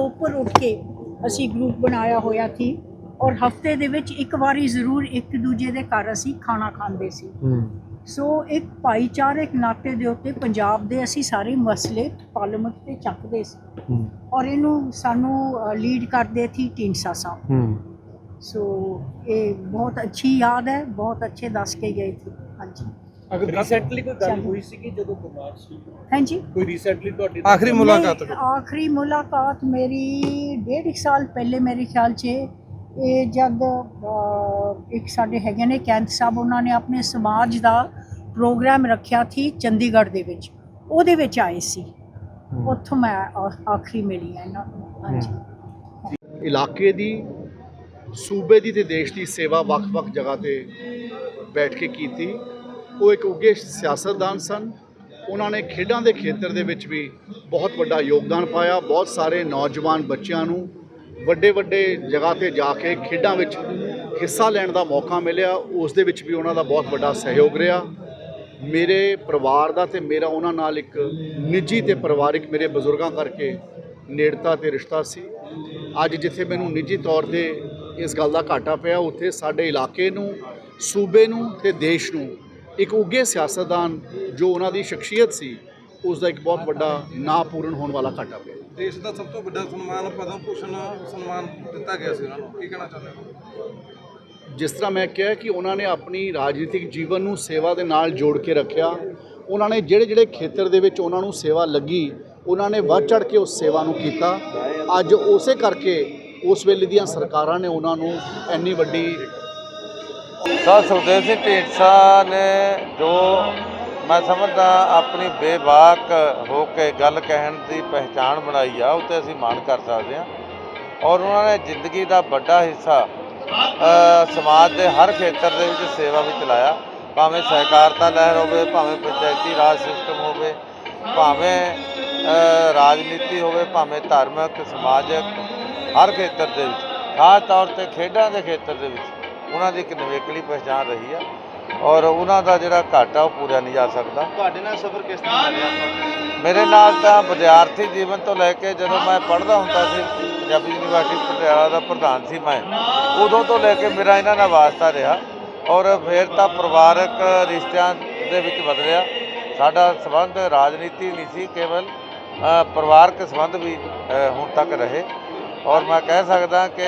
ਉੱਪਰ ਉੱਠ ਕੇ ਅਸੀਂ ਗਰੁੱਪ ਬਣਾਇਆ ਹੋਇਆ ਸੀ ਔਰ ਹਫ਼ਤੇ ਦੇ ਵਿੱਚ ਇੱਕ ਵਾਰੀ ਜ਼ਰੂਰ ਇੱਕ ਦੂਜੇ ਦੇ ਘਰ ਅਸੀਂ ਖਾਣਾ ਖਾਂਦੇ ਸੀ। ਸੋ ਇੱਕ ਭਾਈਚਾਰਕ ਨਾਤੇ ਦੇ ਉੱਤੇ ਪੰਜਾਬ ਦੇ ਅਸੀਂ ਸਾਰੇ ਮਸਲੇ ਪਾਰਲੀਮੈਂਟ ਤੇ ਚੱਕਦੇ ਸੀ। ਔਰ ਇਹਨੂੰ ਸਾਨੂੰ ਲੀਡ ਕਰਦੇ ਸੀ ਢੀਂਡਸਾ ਸਾਹਿਬ। ਸੋ ਇਹ ਬਹੁਤ ਅੱਛੀ ਯਾਦ ਹੈ ਬਹੁਤ ਅੱਛੇ ਦੱਸ ਕੇ ਗਏ ਸੀ। ਹਾਂਜੀ। ਅਗਰ ਰੀਸੈਂਟਲੀ ਕੋਈ ਗੱਲ। ਹੋਈ ਸੀ ਕਿ ਜਦੋਂ ਬਿਮਾਰ ਸੀ? ਹਾਂਜੀ। ਕੋਈ ਰੀਸੈਂਟਲੀ ਤੁਹਾਡੀ ਆਖਰੀ ਮੁਲਾਕਾਤ ਨਹੀਂ, ਆਖਰੀ ਮੁਲਾਕਾਤ ਮੇਰੀ ਡੇਢ ਇੱਕ ਸਾਲ ਪਹਿਲੇ ਮੇਰੇ ਖਿਆਲ 'ਚ ਇਹ। ਜਦ ਅ, ਇੱਕ ਸਾਡੇ ਹੈਗੇ ਨੇ ਕੈਂਤ ਸਾਹਿਬ ਉਹਨਾਂ ਨੇ ਆਪਣੇ ਸਮਾਜ ਦਾ ਪ੍ਰੋਗਰਾਮ ਰੱਖਿਆ ਸੀ ਚੰਡੀਗੜ੍ਹ ਦੇ ਵਿੱਚ। ਉਹਦੇ ਵਿੱਚ ਆਏ ਸੀ। ਉੱਥੋਂ ਮੈਂ ਆ- ਆਖਰੀ ਮਿਲੀ ਹਾਂ ਇਹਨਾਂ ਨੂੰ। ਹਾਂਜੀ। ਇਲਾਕੇ ਦੀ ਸੂਬੇ ਦੀ ਤੇ ਦੇਸ਼ ਦੀ ਸੇਵਾ ਵੱਖ-ਵੱਖ ਜਗ੍ਹਾ ਤੇ ਬੈਠ ਕੇ ਕੀਤੀ। ਉਹ ਇੱਕ ਉੱਗੇ ਸਿਆਸਤਦਾਨ ਸਨ। ਉਹਨਾਂ ਨੇ ਖੇਡਾਂ ਦੇ ਖੇਤਰ ਦੇ ਵਿੱਚ ਵੀ ਬਹੁਤ ਵੱਡਾ ਯੋਗਦਾਨ ਪਾਇਆ। ਬਹੁਤ ਸਾਰੇ ਨੌਜਵਾਨ ਬੱਚਿਆਂ ਨੂੰ ਵੱਡੇ ਵੱਡੇ ਜਗ੍ਹਾ ਤੇ ਜਾ ਕੇ ਖੇਡਾਂ ਵਿੱਚ ਹਿੱਸਾ ਲੈਣ ਦਾ ਮੌਕਾ ਮਿਲਿਆ। ਉਸ ਦੇ ਵਿੱਚ ਵੀ ਉਹਨਾਂ ਦਾ ਬਹੁਤ ਵੱਡਾ ਸਹਿਯੋਗ ਰਿਹਾ। ਮੇਰੇ ਪਰਿਵਾਰ ਦਾ ਤੇ ਮੇਰਾ ਉਹਨਾਂ ਨਾਲ ਇੱਕ ਨਿੱਜੀ ਤੇ ਪਰਿਵਾਰਿਕ ਮੇਰੇ ਬਜ਼ੁਰਗਾਂ ਕਰਕੇ ਨੇੜਤਾ ਤੇ ਰਿਸ਼ਤਾ ਸੀ। ਅੱਜ ਜਿੱਥੇ ਮੈਨੂੰ ਨਿੱਜੀ ਤੌਰ ਤੇ ਇਸ ਗੱਲ ਦਾ ਘਾਟਾ ਪਿਆ, ਉੱਥੇ ਸਾਡੇ ਇਲਾਕੇ ਨੂੰ, ਸੂਬੇ ਨੂੰ ਤੇ ਦੇਸ਼ ਨੂੰ ਇੱਕ ਉੱਗੇ ਸਿਆਸਤਦਾਨ ਜੋ ਉਹਨਾਂ ਦੀ ਸ਼ਖਸੀਅਤ ਸੀ ਉਸ ਦਾ ਇੱਕ ਬਹੁਤ ਵੱਡਾ ਨਾ ਪੂਰਨ ਹੋਣ ਵਾਲਾ ਘਾਟਾ ਪਿਆ। ਦੇਸ਼ ਦਾ ਸਭ ਤੋਂ ਵੱਡਾ ਸਨਮਾਨ ਪਦਮ ਭੂਸ਼ਣ ਸਨਮਾਨ ਦਿੱਤਾ ਗਿਆ ਸੀ ਉਹਨਾਂ ਨੂੰ। ਕੀ ਕਹਿਣਾ ਚਾਹੁੰਦੇ ਹੋ? ਜਿਸ ਤਰ੍ਹਾਂ ਮੈਂ ਕਿਹਾ ਕਿ ਉਹਨਾਂ ਨੇ ਆਪਣੀ ਰਾਜਨੀਤਿਕ ਜੀਵਨ ਨੂੰ ਸੇਵਾ ਦੇ ਨਾਲ ਜੋੜ ਕੇ ਰੱਖਿਆ ਉਹਨਾਂ ਨੇ ਜਿਹੜੇ ਜਿਹੜੇ ਖੇਤਰ ਦੇ ਵਿੱਚ ਉਹਨਾਂ ਨੂੰ ਸੇਵਾ ਲੱਗੀ ਉਹਨਾਂ ਨੇ ਵੱਧ ਚੜ ਕੇ ਉਸ ਸੇਵਾ ਨੂੰ ਕੀਤਾ। ਅੱਜ ਉਸੇ ਕਰਕੇ ਉਸ ਵੇਲੇ ਦੀਆਂ ਸਰਕਾਰਾਂ ਨੇ ਉਹਨਾਂ ਨੂੰ ਇੰਨੀ ਵੱਡੀ ਸਰ ਸੁਖਦੇਵ ਸਿੰਘ ਢੀਂਡਸਾ ਨੇ ਜੋ ਮੈਂ ਸਮਝਦਾ ਆਪਣੀ ਬੇਬਾਕ ਹੋ ਕੇ ਗੱਲ ਕਹਿਣ ਦੀ ਪਹਿਚਾਣ ਬਣਾਈ ਆ, ਉਹ ਉੱਤੇ ਅਸੀਂ ਮਾਣ ਕਰ ਸਕਦੇ ਹਾਂ। ਔਰ ਉਹਨਾਂ ਨੇ ਜ਼ਿੰਦਗੀ ਦਾ ਵੱਡਾ ਹਿੱਸਾ ਸਮਾਜ ਦੇ ਹਰ ਖੇਤਰ ਦੇ ਵਿੱਚ ਸੇਵਾ ਵਿੱਚ ਲਾਇਆ ਭਾਵੇਂ ਸਹਿਕਾਰਤਾ ਲਹਿਰ ਹੋਵੇ, ਭਾਵੇਂ ਪੰਚਾਇਤੀ ਰਾਜ ਸਿਸਟਮ ਹੋਵੇ, ਭਾਵੇਂ ਰਾਜਨੀਤੀ ਹੋਵੇ, ਭਾਵੇਂ ਧਾਰਮਿਕ, ਸਮਾਜਿਕ, ਹਰ ਖੇਤਰ ਦੇ ਵਿੱਚ। ਖਾਸ ਤੌਰ ਤੇ ਖੇਡਾਂ ਦੇ ਖੇਤਰ ਦੇ ਵਿੱਚ। ਉਹਨਾਂ ਦੀ ਇੱਕ ਨਿਵੇਕਲੀ ਪਛਾਣ ਰਹੀ ਆ ਔਰ ਉਹਨਾਂ ਦਾ ਜਿਹੜਾ ਘਾਟਾ ਉਹ ਪੂਰਿਆ ਨਹੀਂ ਜਾ ਸਕਦਾ। ਤੁਹਾਡੇ ਨਾਲ ਸਫ਼ਰ ਕਿਸ ਤਰ੍ਹਾਂ ਰਿਹਾ? ਮੇਰੇ ਨਾਲ ਤਾਂ ਵਿਦਿਆਰਥੀ ਜੀਵਨ ਤੋਂ ਲੈ ਕੇ ਜਦੋਂ ਮੈਂ ਪੜ੍ਹਦਾ ਹੁੰਦਾ ਸੀ ਪੰਜਾਬੀ ਯੂਨੀਵਰਸਿਟੀ ਪਟਿਆਲਾ ਦਾ ਪ੍ਰਧਾਨ ਸੀ ਮੈਂ ਉਦੋਂ ਤੋਂ ਲੈ ਕੇ ਮੇਰਾ ਇਹਨਾਂ ਨਾਲ ਵਾਸਤਾ ਰਿਹਾ ਔਰ ਫਿਰ ਤਾਂ ਪਰਿਵਾਰਕ ਰਿਸ਼ਤਿਆਂ ਦੇ ਵਿੱਚ ਬਦਲਿਆ। ਸਾਡਾ ਸਬੰਧ ਰਾਜਨੀਤੀ ਨਹੀਂ ਸੀ ਕੇਵਲ ਪਰਿਵਾਰਕ ਸੰਬੰਧ ਵੀ ਹੁਣ ਤੱਕ ਰਹੇ। ਔਰ ਮੈਂ ਕਹਿ ਸਕਦਾ ਕਿ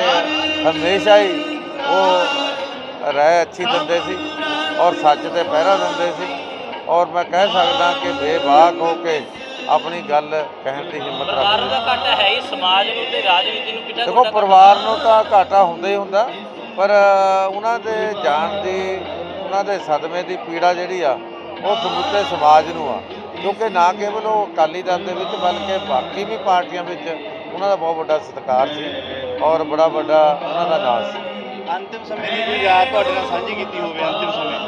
ਹਮੇਸ਼ਾ ਹੀ ਉਹ ਰਾਏ ਅੱਛੀ ਦਿੰਦੇ ਸੀ ਔਰ ਸੱਚ ਤੇ ਪਹਿਰਾ ਦਿੰਦੇ ਸੀ। ਔਰ ਮੈਂ ਕਹਿ ਸਕਦਾ ਕਿ ਬੇਬਾਕ ਹੋ ਕੇ ਆਪਣੀ ਗੱਲ ਕਹਿਣ ਦੀ ਹਿੰਮਤ ਪਰਿਵਾਰ ਰੱਖਦੇ ਦਾ ਘਾਟਾ ਹੈ ਹੀ ਸਮਾਜ ਨੂੰ ਤੇ ਰਾਜਨੀਤੀ ਨੂੰ ਕਿੰਨਾ ਦੇਖੋ ਪਰਿਵਾਰ ਨੂੰ ਤਾਂ ਘਾਟਾ ਹੁੰਦਾ ਹੀ ਹੁੰਦਾ ਪਰ ਉਹਨਾਂ ਦੇ ਜਾਣ ਦੀ ਉਹਨਾਂ ਦੇ ਸਦਮੇ ਦੀ ਪੀੜਾ ਜਿਹੜੀ ਆ ਉਹ ਸਮੁੱਚੇ ਸਮਾਜ ਨੂੰ ਆ। ਕਿਉਂਕਿ ਨਾ ਕੇਵਲ ਉਹ ਅਕਾਲੀ ਦਲ ਦੇ ਵਿੱਚ ਬਲਕਿ ਬਾਕੀ ਵੀ ਪਾਰਟੀਆਂ ਵਿੱਚ ਉਹਨਾਂ ਦਾ ਬਹੁਤ ਵੱਡਾ ਸਤਿਕਾਰ ਸੀ ਔਰ ਬੜਾ ਵੱਡਾ ਉਹਨਾਂ ਦਾ ਨਾਂ ਸੀ। ਅੰਤਿਮ ਸਮੇਂ ਦੀ ਕੋਈ ਯਾਦ ਤੁਹਾਡੇ ਨਾਲ ਸਾਂਝੀ ਕੀਤੀ ਹੋਵੇ, ਅੰਤਿਮ ਸਮੇਂ?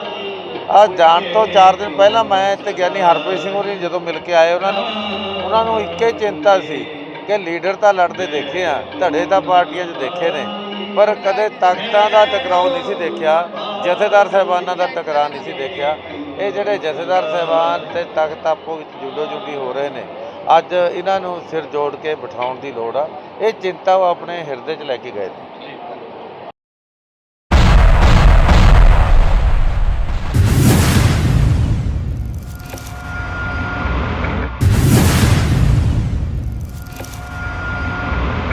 ਆ ਜਾਣ ਤੋਂ 4 ਦਿਨ ਪਹਿਲਾਂ ਮੈਂ ਤੇ ਗਿਆਨੀ ਹਰਪ੍ਰੀਤ ਸਿੰਘ ਹੋਰੀ ਜਦੋਂ ਮਿਲ ਕੇ ਆਏ ਉਹਨਾਂ ਨੂੰ ਉਹਨਾਂ ਨੂੰ ਇੱਕੇ ਚਿੰਤਾ ਸੀ ਕਿ ਲੀਡਰ ਤਾਂ ਲੜਦੇ ਦੇਖੇ ਆ, ਧੜੇ ਤਾਂ ਪਾਰਟੀਆਂ 'ਚ ਦੇਖੇ ਨੇ, ਪਰ ਕਦੇ ਤਾਕਤਾਂ ਦਾ ਟਕਰਾਓ ਨਹੀਂ ਸੀ ਦੇਖਿਆ, ਜਥੇਦਾਰ ਸਾਹਿਬਾਨਾਂ ਦਾ ਟਕਰਾਅ ਨਹੀਂ ਸੀ ਦੇਖਿਆ। ਇਹ ਜਿਹੜੇ ਜਥੇਦਾਰ ਸਾਹਿਬਾਨ ਤੇ ਤਖਤ ਆਪੋ ਵਿੱਚ ਜੁਡੋ ਜੁਡੀ ਹੋ ਰਹੇ ਨੇ, ਅੱਜ ਇਹਨਾਂ ਨੂੰ ਸਿਰ ਜੋੜ ਕੇ ਬਿਠਾਉਣ ਦੀ ਲੋੜ ਆ। ਇਹ ਚਿੰਤਾ ਉਹ ਆਪਣੇ ਹਿਰਦੇ 'ਚ ਲੈ ਕੇ ਗਏ ਨੇ।